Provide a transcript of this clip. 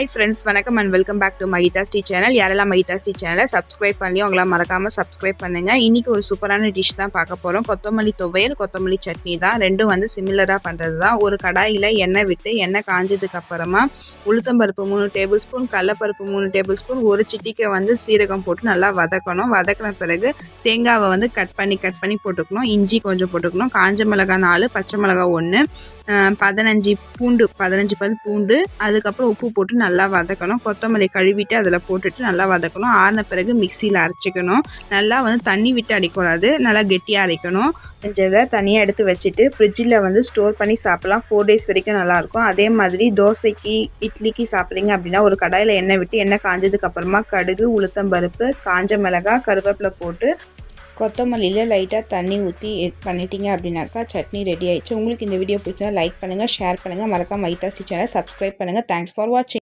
High friends வணக்கம் and welcome back to Mahitha Sri channel யாரெல்லாம் மகிதா ஸ்ரீ சேனலை சப்ஸ்கிரைப் பண்ணி அவங்கள மறக்காமல் சப்ஸ்கிரைப் பண்ணுங்கள் இன்றைக்கி ஒரு சூப்பரான டிஷ் தான் பார்க்க போகிறோம் கொத்தமல்லி துவையல் கொத்தமல்லி சட்னி தான். ரெண்டும் வந்து சிமிலராக பண்ணுறது தான். ஒரு கடாயில் எண்ணெய் விட்டு எண்ணெய் காஞ்சதுக்கு அப்புறமா உளுத்தம்பருப்பு மூணு டேபிள் ஸ்பூன் கடலப்பருப்பு மூணு டேபிள் ஸ்பூன் ஒரு சிட்டிக்கை வந்து சீரகம் போட்டு நல்லா வதக்கணும். வதக்கின பிறகு தேங்காவை வந்து கட் பண்ணி கட் பண்ணி போட்டுக்கணும். இஞ்சி கொஞ்சம் போட்டுக்கணும். காஞ்ச மிளகாய் நாலு பச்சை மிளகாய் ஒன்று பதினஞ்சு பூண்டு பதினஞ்சு பல் பூண்டு அதுக்கப்புறம் உப்பு போட்டு நல்லா நல்லா வதக்கணும். கொத்தமல்லி கழுவிட்டு அதில் போட்டுட்டு நல்லா வதக்கணும். ஆறின பிறகு மிக்சியில் அரைச்சிக்கணும். நல்லா வந்து தண்ணி விட்டு அடிக்கூடாது நல்லா கெட்டியாக அரைக்கணும். செஞ்சதை தனியாக எடுத்து வச்சுட்டு ஃப்ரிட்ஜில் வந்து ஸ்டோர் பண்ணி சாப்பிட்லாம். ஃபோர் டேஸ் வரைக்கும் நல்லாயிருக்கும் அதே மாதிரி தோசைக்கு இட்லிக்கு சாப்பிட்றீங்க அப்படின்னா ஒரு கடாயில் எண்ணெய் விட்டு எண்ணெய் காஞ்சதுக்கப்புறமா கடுகு கடுகு உளுத்தம்பருப்பு காஞ்ச மிளகாய் கருவேப்பிலை போட்டு கொத்தமல்லியில் லைட்டாக தண்ணி ஊற்றி பண்ணிட்டீங்க அப்படின்னாக்கா சட்னி ரெடி ஆயிடுச்சு. உங்களுக்கு இந்த வீடியோ பிடிச்சா லைக் பண்ணுங்கள் ஷேர் பண்ணுங்கள் மறக்காம மைத்தா ஸ்டிச்சனை சேனல் சப்ஸ்கிரைப் பண்ணுங்கள் தேங்க்ஸ் ஃபார் வாட்சிங்